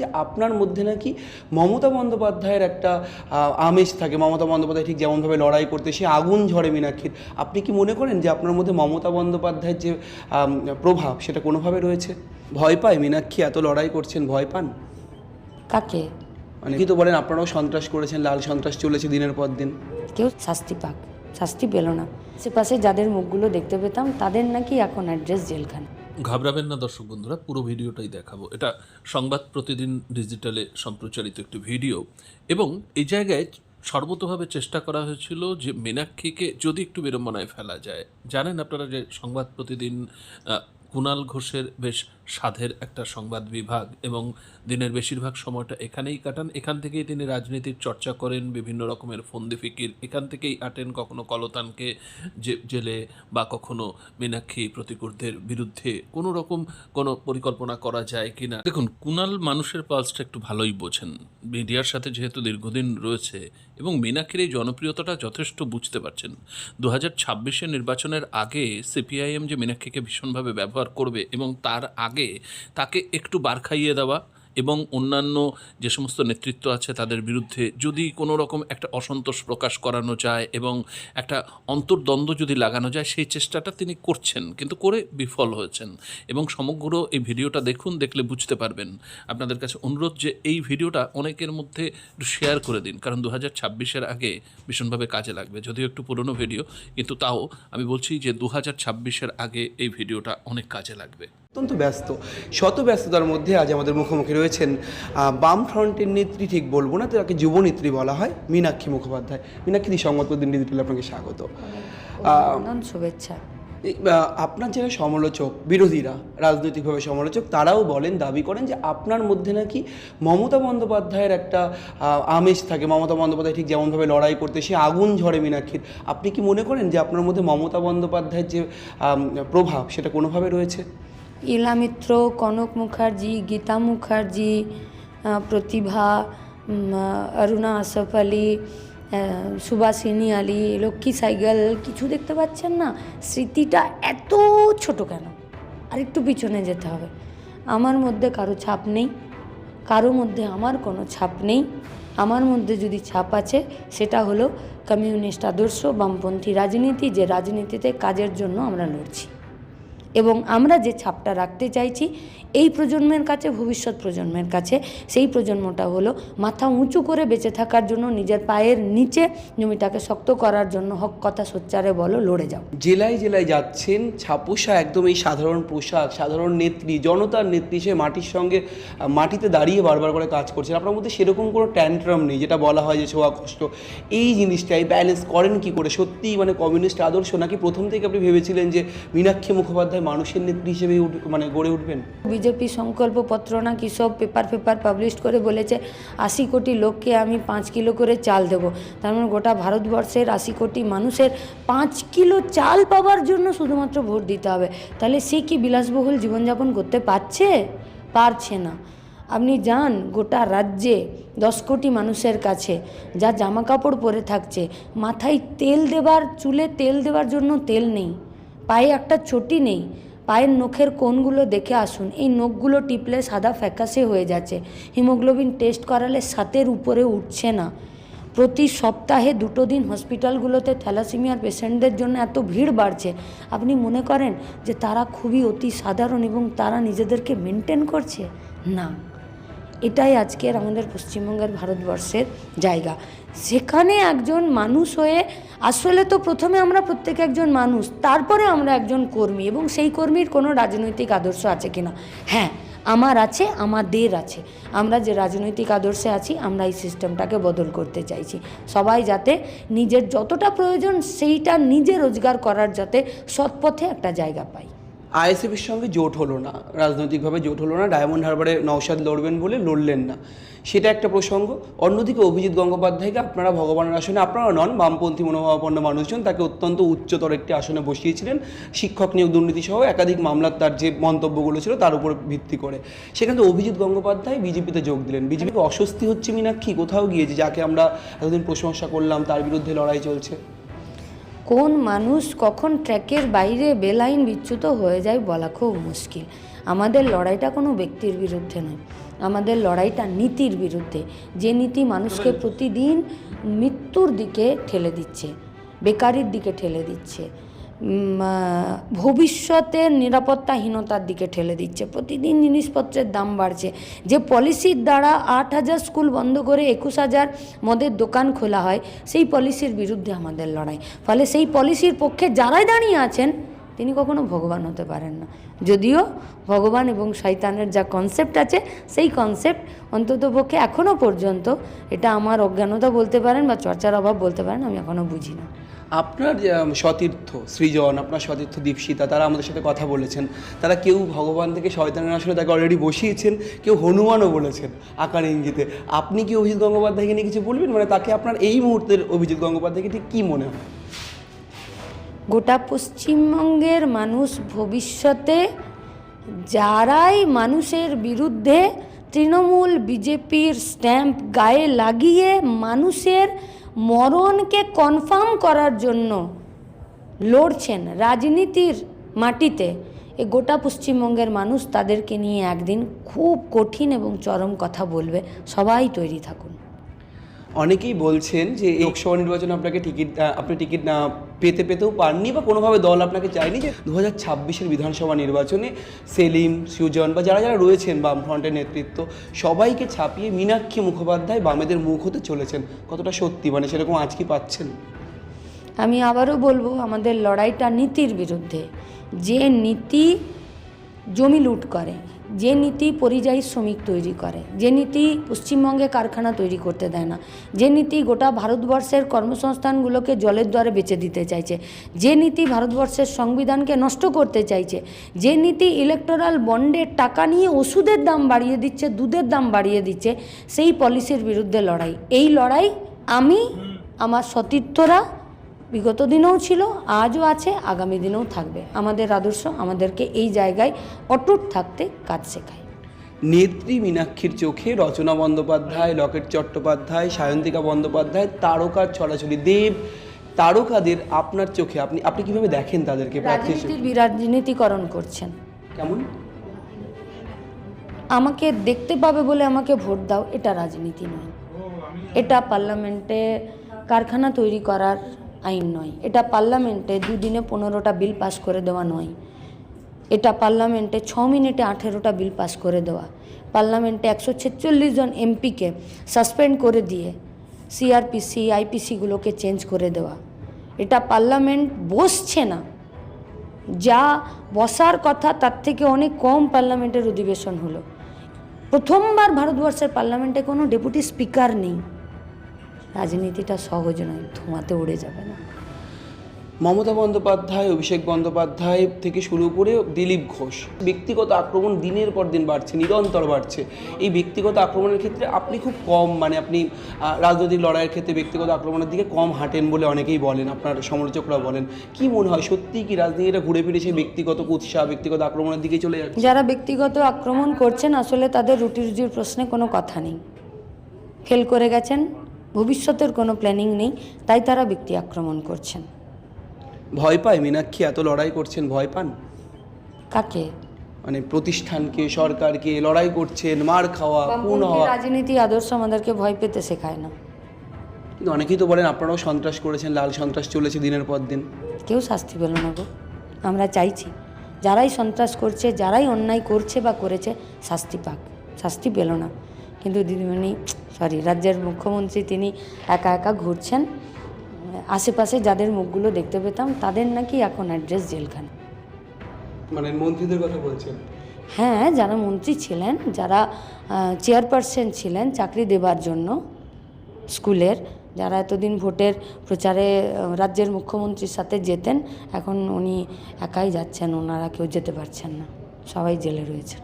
যে আপনার মধ্যে নাকি মমতা বন্দ্যোপাধ্যায়ের একটা আমেজ থাকে। মমতা বন্দ্যোপাধ্যায় ঠিক যেমনভাবে লড়াই করতে সে আগুন ঝরে মীনাক্ষীর। আপনি কি মনে করেন যে আপনার মধ্যে মমতা বন্দ্যোপাধ্যায়ের যে প্রভাব সেটা কোনোভাবে রয়েছে? ভয় পায় মীনাক্ষী? এত লড়াই করছেন ভয় পান? কাকে? মানে কি তো বলেন আপনারাও সন্ত্রাস করেছেন লাল সন্ত্রাস চলেছে দিনের পর দিন। কেউ শাস্তি পাক শাস্তি পেল না। আশেপাশে যাদের মুখগুলো দেখতে পেতাম তাদের নাকি এখন অ্যাড্রেস জেলখানা। ঘাবড়াবেন না দর্শক বন্ধুরা, পুরো ভিডিওটাই দেখাবো। এটা সংবাদ প্রতিদিন ডিজিটালে সম্প্রচারিত একটি ভিডিও এবং এই জায়গায় সর্বতভাবে চেষ্টা করা হয়েছিল যে মীনাক্ষীকে যদি একটু বিড়ম্বনায় ফেলা যায়। জানেন আপনারা যে সংবাদ প্রতিদিন কুণাল ঘোষের বেশ সাধের একটা সংবাদ বিভাগ এবং দিনের বেশিরভাগ সময়টা এখানেই কাটান। এখান থেকেই তিনি রাজনীতির চর্চা করেন, বিভিন্ন রকমের ফন্দি ফিকির। এখান থেকেই আটেন কখনো কলতানকে জেলে বা কখনো মীনাক্ষী প্রতিকূলদের বিরুদ্ধে। কোনো রকম কোনো পরিকল্পনা করা যায় কি না দেখুন কুণাল মানুষের পালসটা একটু ভালোই বোঝেন। মিডিয়ার সাথে যেহেতু দীর্ঘদিন রয়েছে এবং মীনাক্ষীর এই জনপ্রিয়তাটা যথেষ্ট বুঝতে পারছেন। দু হাজার নির্বাচনের আগে সিপিআইএম যে মীনাক্ষীকে ভীষণভাবে ব্যবহার করবে এবং তার আগে তাকে একটু বার খাইয়ে দেওয়া এবং অন্যান্য যে সমস্ত নেতৃত্ব আছে তাদের বিরুদ্ধে যদি কোনো রকম একটা অসন্তোষ প্রকাশ করানো যায় এবং একটা অন্তর্দ্বন্দ্ব যদি লাগানো যায়, সেই চেষ্টাটা তিনি করছেন, কিন্তু করে বিফল হয়েছেন। এবং সমগ্র এই ভিডিওটা দেখুন, দেখলে বুঝতে পারবেন। আপনাদের কাছে অনুরোধ যে এই ভিডিওটা অনেকের মধ্যে শেয়ার করে দিন, কারণ দু হাজার ছাব্বিশের আগে ভীষণভাবে কাজে লাগবে, যদিও একটু পুরনো ভিডিও, কিন্তু তাও আমি বলছি যে দু হাজার ছাব্বিশের আগে এই ভিডিওটা অনেক কাজে লাগবে। অত্যন্ত ব্যস্ত। শত ব্যস্ততার মধ্যে আজ আমাদের মুখোমুখি রয়েছেন বাম ফ্রন্টের নেত্রী ঠিক বলব না তাকে যুবনেত্রী বলা হয় মীনাক্ষী মুখোপাধ্যায়। মীনাক্ষী দি সংবাদ প্রতিনিধি ডিজিটালে আপনাকে স্বাগত। শুভেচ্ছা। আপনার যারা সমালোচক বিরোধীরা রাজনৈতিকভাবে সমালোচক তারাও বলেন দাবি করেন যে আপনার মধ্যে নাকি মমতা বন্দ্যোপাধ্যায়ের একটা আমেজ থাকে। মমতা বন্দ্যোপাধ্যায় ঠিক যেমনভাবে লড়াই করতে সে আগুন ঝরে মীনাক্ষীর। আপনি কি মনে করেন যে আপনার মধ্যে মমতা বন্দ্যোপাধ্যায়ের যে প্রভাব সেটা কোনোভাবে রয়েছে? ইলা মিত্র কনক মুখার্জি, গীতা মুখার্জি প্রতিভা অরুণা আসফ আলী সুভাষিনী আলী, লক্ষ্মী সাইকেল কিছু দেখতে পাচ্ছেন না? স্মৃতিটা এত ছোট কেন? আর একটু পিছনে যেতে হবে। আমার মধ্যে কারও ছাপ নেই, কারও মধ্যে আমার কোনো ছাপ নেই। আমার মধ্যে যদি ছাপ আছে, সেটা হলো কমিউনিস্ট আদর্শ বামপন্থী রাজনীতি, যে রাজনীতিতে কাজের জন্য আমরা লড়ছি। এবং আমরা যে ছাপটা রাখতে চাইছি, এই প্রজন্মের কাছে, ভবিষ্যৎ প্রজন্মের কাছে, সেই প্রজন্মটা হলো মাথা উঁচু করে বেঁচে থাকার জন্য, নিজের পায়ের নিচে জমিটাকে শক্ত করার জন্য, হক কথা সোচ্চারে বলো, লড়ে যাও। জেলায় জেলায় যাচ্ছেন ছাপোষা একদম এই সাধারণ পোশাক, সাধারণ নেত্রী, জনতার নেত্রী সে মাটির সঙ্গে মাটিতে দাঁড়িয়ে বারবার করে কাজ করছেন। আপনার মধ্যে সেরকম কোনো ট্যান্ট্রাম নেই, যেটা বলা হয় যে ছোঁয়া কষ্ট। এই জিনিসটাই ব্যালেন্স করেন কি করে? সত্যিই মানে কমিউনিস্ট আদর্শ নাকি প্রথম থেকে আপনি ভেবেছিলেন যে মীনাক্ষী মুখোপাধ্যায় মানুষের নেত্রী হিসেবে মানে গড়ে উঠবেন? বিজেপি সংকল্প পত্র না কি সব পেপার পেপার পাবলিশ করে বলেছে, আশি কোটি লোককে আমি পাঁচ কিলো করে চাল দেব। তার মানে গোটা ভারতবর্ষের আশি কোটি মানুষের পাঁচ কিলো চাল পাওয়ার জন্য শুধুমাত্র ভোট দিতে হবে। তাহলে সে কি বিলাসবহুল জীবনযাপন করতে পারছে? পারছে না। আপনি যান গোটা রাজ্যে দশ কোটি মানুষের কাছে, যা জামা কাপড় পরে থাকছে। মাথায় তেল দেবার, চুলে তেল দেওয়ার জন্য তেল নেই। পায়ে একটা চটি নেই। পায়ের নখের কোণগুলো দেখে আসুন। এই নখগুলো টিপলে সাদা ফ্যাকাশে হয়ে যাচ্ছে। হিমোগ্লোবিন টেস্ট করালে সাতের উপরে উঠছে না। প্রতি সপ্তাহে দুটো দিন হসপিটালগুলোতে থ্যালাসিমিয়ার পেশেন্টদের জন্য এত ভিড় বাড়ছে। আপনি মনে করেন যে তারা খুবই অতি সাধারণ এবং তারা নিজেদেরকে মেনটেন করছে? না। এটাই আজকের আমাদের পশ্চিমবঙ্গের ভারতবর্ষের জায়গা। সেখানে একজন মানুষ হয়ে আসলে তো প্রথমে আমরা প্রত্যেকে একজন মানুষ, তারপরে আমরা একজন কর্মী এবং সেই কর্মীর কোনো রাজনৈতিক আদর্শ আছে কিনা? হ্যাঁ আমার আছে, আমাদের আছে। আমরা যে রাজনৈতিক আদর্শে আছি, আমরা এই সিস্টেমটাকে বদল করতে চাইছি। সবাই যাতে নিজের যতটা প্রয়োজন সেইটা নিজে রোজগার করার যাতে সৎপথে একটা জায়গা পায় আইএসএফের সঙ্গে জোট হলো না, রাজনৈতিকভাবে জোট হলো না, ডায়মন্ড হারবারে নৌসাদ লড়বেন বলে লড়লেন না। সেটা একটা প্রসঙ্গ। অন্যদিকে অভিজিৎ গঙ্গোপাধ্যায়কে আপনারা ভগবানের আসনে, আপনারা নন, বামপন্থী মনোভাবাপন্ন মানুষজন, তাকে অত্যন্ত উচ্চতর একটি আসনে বসিয়েছিলেন। শিক্ষক নিয়োগ দুর্নীতি সহ একাধিক মামলার তার যে মন্তব্যগুলো ছিল তার উপর ভিত্তি করে। সেখানে অভিজিৎ গঙ্গোপাধ্যায় বিজেপিতে যোগ দিলেন। বিজেপিকে অস্বস্তি হচ্ছে মীনাক্ষী কোথাও গিয়েছে, যাকে আমরা এতদিন প্রশংসা করলাম, তার বিরুদ্ধে লড়াই চলছে? কোন মানুষ কখন ট্র্যাকের বাইরে বেলাইন বিচ্যুত হয়ে যায় বলা খুব মুশকিল। আমাদের লড়াইটা কোনো ব্যক্তির বিরুদ্ধে নয়। আমাদের লড়াইটা নীতির বিরুদ্ধে। যে নীতি মানুষকে প্রতিদিন মৃত্যুর দিকে ঠেলে দিচ্ছে বেকারির দিকে ঠেলে দিচ্ছে ভবিষ্যতের নিরাপত্তাহীনতার দিকে ঠেলে দিচ্ছে। প্রতিদিন জিনিসপত্রের দাম বাড়ছে। যে পলিসির দ্বারা আট হাজার স্কুল বন্ধ করে একুশ হাজার মদের দোকান খোলা হয়, সেই পলিসির বিরুদ্ধে আমাদের লড়াই। ফলে সেই পলিসির পক্ষে যারাই দাঁড়িয়ে আছেন, তিনি কখনো ভগবান হতে পারেন না। যদিও ভগবান এবং শয়তানের যা কনসেপ্ট আছে, সেই কনসেপ্ট অন্তত পক্ষে এখনও পর্যন্ত এটা আমার অজ্ঞানতা বলতে পারেন বা চর্চার অভাব বলতে পারেন, আমি এখনও বুঝি না। আপনার সতীর্থ, সৃজন, আপনার সতীর্থ দীপশিতা, তারা আমাদের সাথে কথা বলেছেন। তারা কেউ ভগবান থেকে শয়তানের আসলে তাকে অলরেডি বসিয়েছেন, কেউ হনুমানও বলেছেন আকার ইঙ্গিতে। আপনি কি অভিজিৎ গঙ্গোপাধ্যায়কে নিয়ে কিছু বলবেন? মানে তাকে আপনার এই মুহূর্তের অভিজিৎ গঙ্গোপাধ্যায়কে ঠিক কী মনে হয়? গোটা পশ্চিমবঙ্গের মানুষ ভবিষ্যতে যারাই মানুষের বিরুদ্ধে তৃণমূল বিজেপির স্ট্যাম্প গায়ে লাগিয়ে মানুষের মরণকে কনফার্ম করার জন্য লড়ছেন রাজনীতির মাটিতে। এ গোটা পশ্চিমবঙ্গের মানুষ তাদেরকে নিয়ে একদিন খুব কঠিন এবং চরম কথা বলবে। সবাই তৈরি থাকুন। অনেকেই বলছেন যে লোকসভা নির্বাচনে আপনাকে টিকিট আপনি টিকিট না পেতে পেতেও পাননি বা কোনোভাবে দল আপনাকে চায়নি যে দু হাজার ছাব্বিশের বিধানসভা নির্বাচনে সেলিম, সুজন বা যারা যারা রয়েছেন বামফ্রন্টের নেতৃত্ব, সবাইকে ছাপিয়ে মীনাক্ষী মুখোপাধ্যায় বামেদের মুখ হতে চলেছেন। কতটা সত্যি? মানে সেরকম আজ কি পাচ্ছেন? আমি আবারও বলব, আমাদের লড়াইটা নীতির বিরুদ্ধে। যে নীতি জমি লুট করে যে নীতি পরিযায়ী শ্রমিক তৈরি করে, যে নীতি পশ্চিমবঙ্গে কারখানা তৈরি করতে দেয় না, যে নীতি গোটা ভারতবর্ষের কর্মসংস্থানগুলোকে জলের দ্বারে বেচে দিতে চাইছে, যে নীতি ভারতবর্ষের সংবিধানকে নষ্ট করতে চাইছে, যে নীতি ইলেকটোরাল বন্ডের টাকা নিয়ে ওষুধের দাম বাড়িয়ে দিচ্ছে, দুধের দাম বাড়িয়ে দিচ্ছে, সেই পলিসির বিরুদ্ধে লড়াই। এই লড়াই আমি, আমার সতীর্থরা বিগত দিনেও ছিল আজও আছে আগামী দিনেও থাকবে। আমাদের আদর্শ আমাদেরকে এই জায়গায় অটুট থাকতে কাজ শেখায়। নেত্রী মীনাক্ষীর চোখে রচনা বন্দ্যোপাধ্যায় লকেট চট্টোপাধ্যায় সায়ন্তিকা বন্দ্যোপাধ্যায় তারকার ছড়াছড়ি দেব তারকাদের আপনার চোখে আপনি আপনি কীভাবে দেখেন তাদেরকে? বিরাজনীতিকরণ করছেন। কেমন? আমাকে দেখতে পাবে বলে আমাকে ভোট দাও এটা রাজনীতি নয়। এটা পার্লামেন্টে কারখানা তৈরি করার আইন নয়। এটা পার্লামেন্টে দুদিনে পনেরোটা বিল পাস করে দেওয়া নয়। এটা পার্লামেন্টে ছ মিনিটে আঠেরোটা বিল পাস করে দেওয়া। পার্লামেন্টে একশো ছেচল্লিশ জন এমপিকে সাসপেন্ড করে দিয়ে সিআরপিসি আইপিসিগুলোকে চেঞ্জ করে দেওয়া। এটা পার্লামেন্ট বসছে না। যা বসার কথা তার থেকে অনেক কম পার্লামেন্টের অধিবেশন হলো। প্রথমবার ভারতবর্ষের পার্লামেন্টে কোনো ডেপুটি স্পিকার নেই। রাজনীতিটা সহজ নয় ধোঁয়াতে উড়ে যাবে না। মমতা বন্দ্যোপাধ্যায় অভিষেক বন্দ্যোপাধ্যায় থেকে শুরু করে দিলীপ ঘোষ ব্যক্তিগত আক্রমণ দিনের পর দিন বাড়ছে নিরন্তর বাড়ছে। এই ব্যক্তিগত আক্রমণের ক্ষেত্রে আপনি খুব কম মানে আপনি রাজনৈতিক লড়াইয়ের ক্ষেত্রে ব্যক্তিগত আক্রমণের দিকে কম হাঁটেন বলে অনেকেই বলেন আপনার সমালোচকরা বলেন। কি মনে হয় সত্যিই কি রাজনীতিটা ঘুরে ফিরে সেই ব্যক্তিগত উৎসাহ ব্যক্তিগত আক্রমণের দিকে চলে যাচ্ছে? যারা ব্যক্তিগত আক্রমণ করছেন আসলে তাদের রুটি রুজির প্রশ্নে কোনো কথা নেই। ফেল করে গেছেন ভবিষ্যতের কোনো প্ল্যানিং নেই তাই তারা ব্যক্তি আক্রমণ করছেন। ভয় পায়? মীনাক্ষী এত লড়াই করছেন ভয় পান? কাকে? মানে প্রতিষ্ঠানকে সরকারকে লড়াই করছেন মার খাওয়া বামপন্থী হওয়া। রাজনীতি আদর্শ আমাদেরকে ভয় পেতে শেখায় না। কিন্তু অনেকেই তো বলেন আপনারাও সন্ত্রাস করেছেন লাল সন্ত্রাস চলেছে দিনের পর দিন। কেউ শাস্তি পেল না গো। আমরা চাইছি যারাই সন্ত্রাস করছে যারাই অন্যায় করছে বা করেছে শাস্তি পাক। শাস্তি পেল না। কিন্তু দিদিমণি সরি রাজ্যের মুখ্যমন্ত্রী তিনি একা একা ঘুরছেন। আশেপাশে যাদের মুখগুলো দেখতে পেতাম তাদের নাকি এখন অ্যাড্রেস জেলখানা। মানে মন্ত্রীদের কথা বলছেন? হ্যাঁ যারা মন্ত্রী ছিলেন যারা চেয়ারপারসন ছিলেন চাকরি দেবার জন্য স্কুলের যারা এতদিন ভোটের প্রচারে রাজ্যের মুখ্যমন্ত্রীর সাথে যেতেন এখন উনি একাই যাচ্ছেন ওনারা কেউ যেতে পারছেন না। সবাই জেলে রয়েছেন।